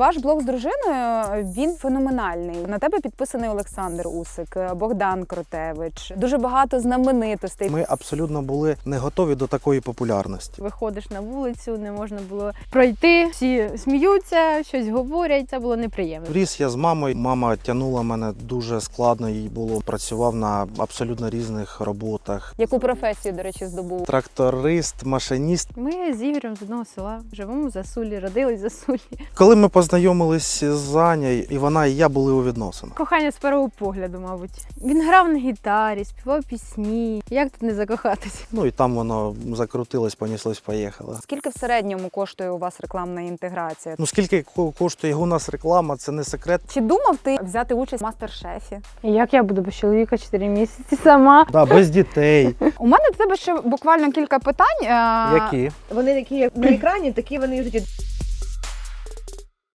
Ваш блог з дружиною він феноменальний. На тебе підписаний Олександр Усик, Богдан Кротевич. Дуже багато знаменитостей. Ми абсолютно були не готові до такої популярності. Виходиш на вулицю, не можна було пройти. Всі сміються, щось говорять. Це було неприємно. Ріс я з мамою. Мама тягнула мене дуже складно. Їй було працював на абсолютно різних роботах. Яку професію, до речі, здобув? Тракторист, машиніст. Ми з Ігорем з одного села живемо в Засулі, родились в Засулі. Коли ми познайомились з Анею, і вона і я були у відносинах. Кохання з першого погляду, мабуть. Він грав на гітарі, співав пісні. Як тут не закохатися? Ну і там воно закрутилось, поніслось, поїхало. Скільки в середньому коштує у вас рекламна інтеграція? Ну скільки ко- коштує у нас реклама, це не секрет. Чи думав ти взяти участь в мастер-шефі? Як я буду без чоловіка 4 місяці сама? Да, без дітей. У мене до тебе ще буквально кілька питань. Е, Які? Вони такі як на екрані, такі вони в житті.